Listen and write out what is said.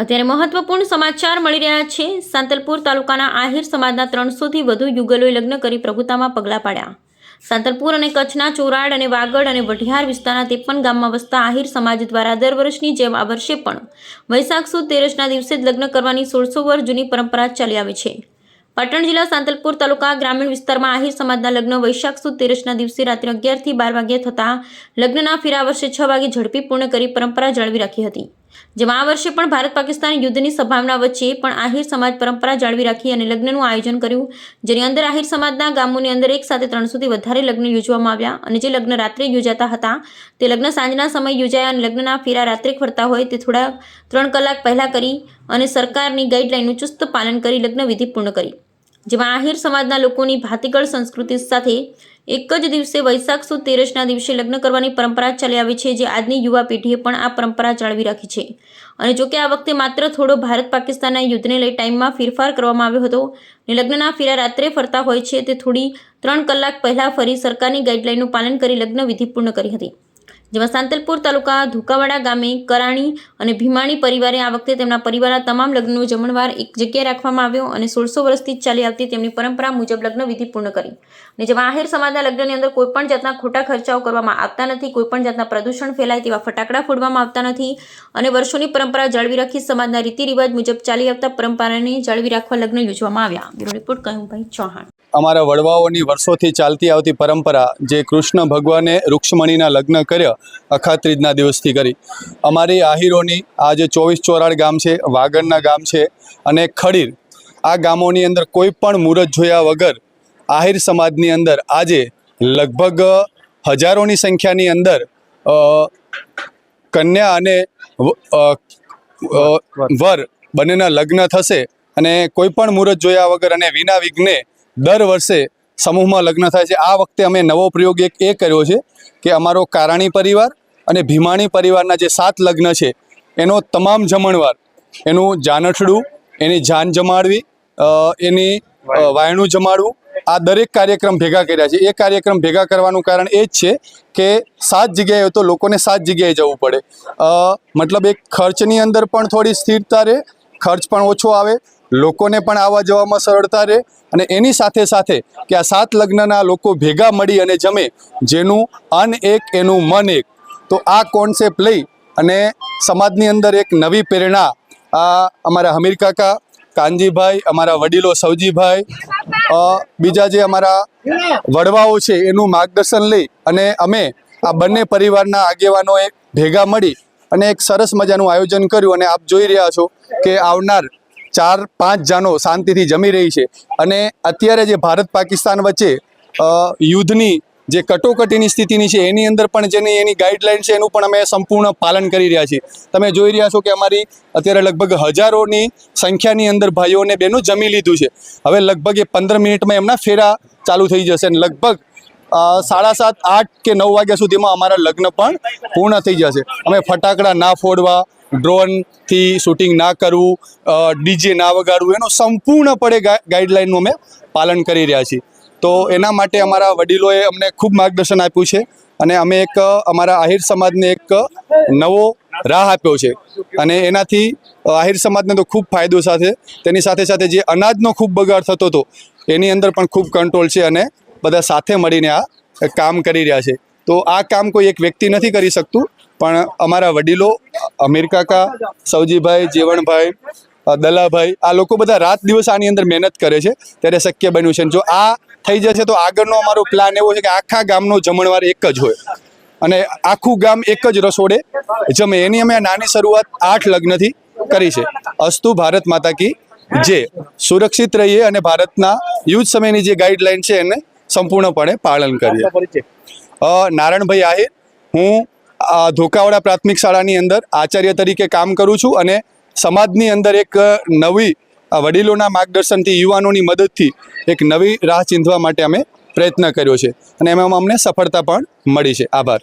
અત્યારે મહત્વપૂર્ણ સમાચાર મળી રહ્યા છે. સાંતલપુર તાલુકાના આહિર સમાજના ત્રણસોથી વધુ યુગલોએ લગ્ન કરી પ્રભુતામાં પગલાં પાડ્યા. સાંતલપુર અને કચ્છના ચોરાડ અને વાગડ અને વઢિયાર વિસ્તારના તેપન ગામમાં વસતા આહિર સમાજ દ્વારા દર વર્ષની જેમ આ વર્ષે પણ વૈશાખ સુદ તેરસના દિવસે જ લગ્ન કરવાની સોળસો વર્ષ જૂની પરંપરા ચાલી આવે છે. પાટણ જિલ્લા સાંતલપુર તાલુકા ગ્રામીણ વિસ્તારમાં આહિર સમાજના લગ્ન વૈશાખ સુદ તેરસના દિવસે રાત્રે અગિયારથી બાર વાગ્યા થતાં લગ્નના ફેરા વર્ષે છ વાગે ઝડપી પૂર્ણ કરી પરંપરા જાળવી રાખી હતી. જેમાં આ વર્ષે પણ ભારત પાકિસ્તાન યુદ્ધની સંભાવના વચ્ચે પણ આહિર સમાજ પરંપરા જાળવી રાખી અને લગ્નનું આયોજન કર્યું, જેની અંદર આહિર સમાજના ગામોની અંદર એક સાથે ત્રણસોથી વધારે લગ્ન યોજવામાં આવ્યા અને જે લગ્ન રાત્રે યોજાતા હતા, તે લગ્ન સાંજના સમય યોજાયા અને લગ્નના ફેરા રાત્રે ફરતા હોય તે થોડા ત્રણ કલાક પહેલાં કરી અને સરકારની ગાઈડલાઈનનું ચુસ્ત પાલન કરી લગ્ન વિધિ પૂર્ણ કરી. જેમાં આહિર સમાજના લોકોની ભાતીગળ સંસ્કૃતિ સાથે એક જ દિવસે વૈશાખ સુદ તેરસના દિવસે લગ્ન કરવાની પરંપરા ચાલી આવી છે, જે આજની યુવા પેઢીએ પણ આ પરંપરા જાળવી રાખી છે. અને જોકે આ વખતે માત્ર થોડો ભારત પાકિસ્તાનના યુદ્ધને લઈ ટાઈમમાં ફેરફાર કરવામાં આવ્યો હતો. અને લગ્નના ફેરા રાત્રે ફરતા હોય છે, તે થોડી ત્રણ કલાક પહેલાં ફરી સરકારની ગાઈડલાઈનનું પાલન કરી લગ્ન વિધિ પૂર્ણ કરી હતી. જેમાં સાંતલપુર તાલુકા ધુકાવાડા ગામે કરાણી અને ભીમાણી પરિવારે આ વખતે તેમના પરિવારના તમામ લગ્નનો જમણવાર એક જગ્યાએ રાખવામાં આવ્યો અને સોળસો વર્ષથી ચાલી આવતી તેમની પરંપરા મુજબ લગ્ન વિધિ પૂર્ણ કરી. અને જેમાં આહિર સમાજના લગ્નની અંદર કોઈપણ જાતના ખોટા ખર્ચાઓ કરવામાં આવતા નથી કોઈપણ જાતના પ્રદૂષણ ફેલાય તેવા ફટાકડા ફોડવામાં આવતા નથી અને વર્ષોની પરંપરા જાળવી રાખી સમાજના રીતિ રિવાજ મુજબ ચાલી આવતા પરંપરાને જાળવી રાખવા લગ્ન યોજવામાં આવ્યા. બ્યુરો રિપોર્ટ કહ્યુંભાઈ ચૌહાણ. અમારા વડવાઓની વર્ષોથી ચાલતી આવતી પરંપરા જે કૃષ્ણ ભગવાને રૂક્ષ્મણીના લગ્ન કર્યા, અખાત્રીજના દિવસથી કરી. અમારી આહિરોની આ જે ચોવીસ ચોરાડ ગામ છે, વાગડના ગામ છે અને ખડીર, આ ગામોની અંદર કોઈ પણ મુહૂર્ત જોયા વગર આહિર સમાજની અંદર આજે લગભગ હજારોની સંખ્યાની અંદર કન્યા અને વર બંનેના લગ્ન થશે અને કોઈ પણ મુહૂર્ત જોયા વગર અને વિના વિઘ્ને દર વર્ષે સમૂહમાં લગ્ન થાય છે. આ વખતે અમે નવો પ્રયોગ એક એ કર્યો છે કે અમારો કારાણી પરિવાર અને ભીમાણી પરિવારના જે સાત લગ્ન છે, એનો તમામ જમણવાર એનું જાનઠડું, એની જાન જમાડવી એની વાયણું જમાડવું, આ દરેક કાર્યક્રમ ભેગા કર્યા છે. એ કાર્યક્રમ ભેગા કરવાનું કારણ એ જ છે કે સાત જગ્યાએ તો લોકોને સાત જગ્યાએ જવું પડે. મતલબ એક ખર્ચની અંદર પણ થોડી સ્થિરતા રહે, ખર્ચ પણ ઓછો આવે લોકોને પણ આવવા જવામાં સરળતા રહે અને એની સાથે સાથે કે આ સાત લગ્નના લોકો ભેગા મળી અને જમે, જેનું અન એક, એનું મન એક. તો આ કોન્સેપ્ટ લઈ અને સમાજની અંદર એક નવી પ્રેરણા આ અમારા હમીર કાકા, કાનજીભાઈ, અમારા વડીલો સવજીભાઈ બીજા જે અમારા વડવાઓ છે એનું માર્ગદર્શન લઈ અને અમે આ બંને પરિવારના આગેવાનોએ ભેગા મળી અને એક સરસ મજાનું આયોજન કર્યું અને આપ જોઈ રહ્યા છો કે આવનાર ચાર પાંચ જાનો શાંતિથી જમી રહી છે. અને અત્યારે જે ભારત પાકિસ્તાન વચ્ચે યુદ્ધની જે કટોકટીની સ્થિતિની છે, એની અંદર પણ જેની એની ગાઈડલાઇન છે, એનું પણ અમે સંપૂર્ણ પાલન કરી રહ્યા છીએ. તમે જોઈ રહ્યા છો કે અમારી અત્યારે લગભગ હજારોની સંખ્યાની અંદર ભાઈઓ અને બહેનો જમી લીધું છે. હવે લગભગ એ પંદર મિનિટમાં એમના ફેરા ચાલુ થઈ જશે અને લગભગ સાડા સાત, આઠ કે નવ વાગ્યા સુધીમાં અમારા લગ્ન પણ પૂર્ણ થઈ જશે. અમે ફટાકડા ના ફોડવા ડ્રોનથી શૂટિંગ ના કરવું ડીજે ના વગાડવું, એનો સંપૂર્ણપણે ગાઈડલાઇનનું અમે પાલન કરી રહ્યા છીએ. તો એના માટે અમારા વડીલોએ અમને ખૂબ માર્ગદર્શન આપ્યું છે અને અમે એક, અમારા આહિર સમાજને એક નવો રાહ આપ્યો છે. અને એનાથી આહિર સમાજને તો ખૂબ ફાયદો સાથે, તેની સાથે સાથે જે અનાજનો ખૂબ બગાડ થતો હતો, એની અંદર પણ ખૂબ કંટ્રોલ છે અને બધા સાથે મળીને આ કામ કરી રહ્યા છે. તો આ કામ કોઈ એક વ્યક્તિ નથી કરી શકતું પણ અમારા વડીલો, અમીર કાકા સૌજીભાઈ જીવણભાઈ દલાભાઈ, આ લોકો બધા રાત દિવસ આની અંદર મહેનત કરે છે. ત્યારે શક્ય બન્યું છે. જો આ થઈ જશે તો આગળનો અમારો પ્લાન એવો છે કે આખા ગામનો જમણવાર એક જ હોય. અને આખું ગામ એક જ રસોડે જમે. એની અમે નાની શરૂઆત આઠ લગ્નથી કરી છે. અસ્તુ ભારત માતા કી જે સુરક્ષિત રહીએ અને ભારતના યુદ્ધ સમયની જે ગાઈડલાઈન છે એને સંપૂર્ણપણે પાલન કરીએ. નારાયણભાઈ આહિર, હું ધોકાવાડા પ્રાથમિક શાળાની અંદર આચાર્ય તરીકે કામ કરું છું અને સમાજની અંદર એક નવી વડીલોના માર્ગદર્શનથી, યુવાનોની મદદથી એક નવી રાહ ચીંધવા માટે અમે પ્રયત્ન કર્યો છે. અને એમાં અમને સફળતા પણ મળી છે. આભાર.